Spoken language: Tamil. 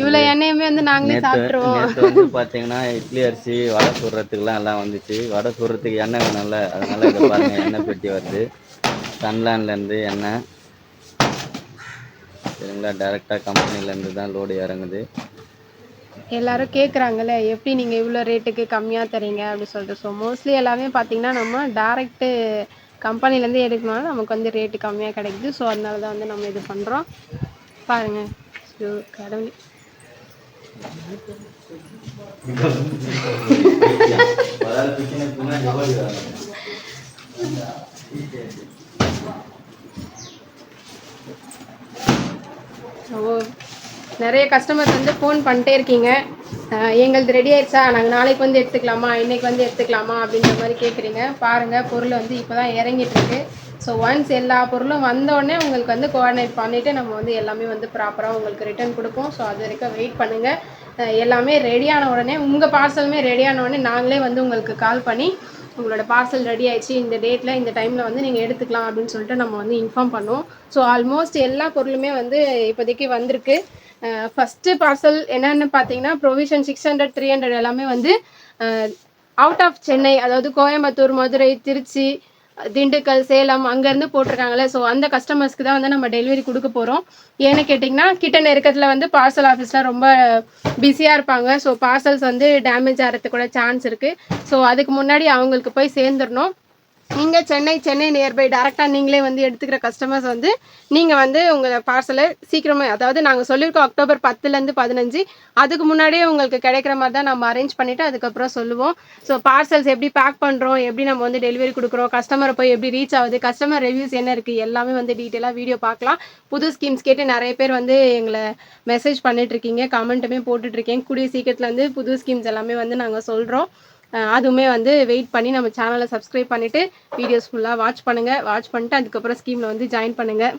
இவ்வளோ எண்ணெயுமே வந்து நாங்களே சாப்பிட்ருவோம் நேற்று வந்து பார்த்தீங்கன்னா இட்லி அரிசி வடை சுடுறதுக்குலாம் எல்லாம் வந்துச்சு. வடை சுடுறதுக்கு எண்ணெய் வேணும்ல அதனால இதை பாருங்க எண்ணெய் பெட்டி வருது. சன்லேண்ட்லேருந்து எண்ணெய். சரிங்களா டேரெக்டாக கம்பெனிலேருந்து தான் லோடு இறங்குது. எல்லாரும் கேட்குறாங்கல்ல எப்படி நீங்கள் இவ்வளோ ரேட்டுக்கு கம்மியாக தரீங்க அப்படி சொல்லிட்டு. ஸோ மோஸ்ட்லி எல்லாமே பார்த்தீங்கன்னா நம்ம டேரெக்டு கம்பெனிலேருந்து எடுக்கணும்னா நமக்கு வந்து ரேட்டு கம்மியாக கிடைக்குது. ஸோ அதனால தான் வந்து நம்ம இது பண்ணுறோம் பாருங்கள் ஸோ கடவுள். 말할 때는 그냥 저거 நிறைய கஸ்டமர்ஸ் வந்து ஃபோன் பண்ணிட்டே இருக்கீங்க. எங்களது ரெடி ஆயிடுச்சா? நாங்கள் நாளைக்கு வந்து எடுத்துக்கலாமா? இன்றைக்கி வந்து எடுத்துக்கலாமா? அப்படின்ற மாதிரி கேட்குறீங்க பாருங்கள் பொருள் வந்து இப்போ தான் இறங்கிட்டுருக்கு ஸோ ஒன்ஸ் எல்லா பொருளும் வந்த உடனே உங்களுக்கு வந்து கோஆர்டினேட் பண்ணிவிட்டு நம்ம வந்து எல்லாமே வந்து ப்ராப்பராக உங்களுக்கு ரிட்டர்ன் கொடுப்போம். ஸோ அது வரைக்கும் வெயிட் பண்ணுங்கள் எல்லாமே ரெடியான உடனே உங்கள் பார்சலுமே ரெடியான உடனே நாங்களே வந்து உங்களுக்கு கால் பண்ணி உங்களோட பார்சல் ரெடி ஆயிடுச்சு. இந்த டேட்டில் இந்த டைமில் வந்து நீங்கள் எடுத்துக்கலாம் அப்படின்னு சொல்லிட்டு நம்ம வந்து இன்ஃபார்ம் பண்ணுவோம். ஸோ ஆல்மோஸ்ட் எல்லா பொருளுமே வந்து இப்போதைக்கு வந்திருக்கு. ஃபஸ்ட்டு பார்சல் என்னென்னு பார்த்தீங்கன்னா provision six hundred three hundred எல்லாமே வந்து அவுட் ஆஃப் சென்னை அதாவது கோயம்புத்தூர் மதுரை திருச்சி திண்டுக்கல் சேலம் அங்கேருந்து போட்டிருக்காங்களே ஸோ அந்த கஸ்டமர்ஸ்க்கு தான் வந்து நம்ம டெலிவரி கொடுக்க போகிறோம் ஏன்னு கேட்டிங்கன்னா கிட்ட நெருக்கத்தில் வந்து பார்சல் ஆஃபீஸ்லாம் ரொம்ப பிஸியாக இருப்பாங்க. ஸோ பார்சல்ஸ் வந்து டேமேஜ் ஆகிறதுக்கு கூட சான்ஸ் இருக்குது ஸோ அதுக்கு முன்னாடி அவங்களுக்கு போய் சேர்ந்துடணும். நீங்கள் சென்னை சென்னை நியர்பை டேரெக்டாக நீங்களே வந்து எடுத்துக்கிற கஸ்டமர்ஸ் வந்து நீங்கள் வந்து உங்கள் பார்சலை சீக்கிரமே அதாவது நாங்கள் சொல்லியிருக்கோம் அக்டோபர் பத்துலேருந்து பதினஞ்சு. அதுக்கு முன்னாடியே உங்களுக்கு கிடைக்கிற மாதிரி தான் நம்ம அரேஞ்ச் பண்ணிவிட்டு அதுக்கப்புறம் சொல்லுவோம். ஸோ பார்சல்ஸ் எப்படி பேக் பண்ணுறோம் எப்படி நம்ம வந்து டெலிவரி கொடுக்குறோம் கஸ்டமரை போய் எப்படி ரீச் ஆகுது கஸ்டமர் ரிவ்யூஸ் என்ன இருக்குது எல்லாமே வந்து டீட்டெயிலாக வீடியோ பார்க்கலாம். புது ஸ்கீம்ஸ் கேட்டு நிறைய பேர் வந்து எங்களை மெசேஜ் பண்ணிட்டுருக்கீங்க கமெண்ட்டுமே போட்டுட்ருக்கீங்க கூடிய சீக்கிரத்தில் வந்து புது ஸ்கீம்ஸ் எல்லாமே வந்து நாங்கள் சொல்கிறோம் அதுவுமே வந்து வெயிட் பண்ணி நம்ம சேனலை சப்ஸ்கிரைப் பண்ணிவிட்டு வீடியோஸ் ஃபுல்லாக வாட்ச் பண்ணுங்கள் வாட்ச் பண்ணிட்டு அதுக்கப்புறம் ஸ்கீமில் வந்து ஜாயின் பண்ணுங்கள்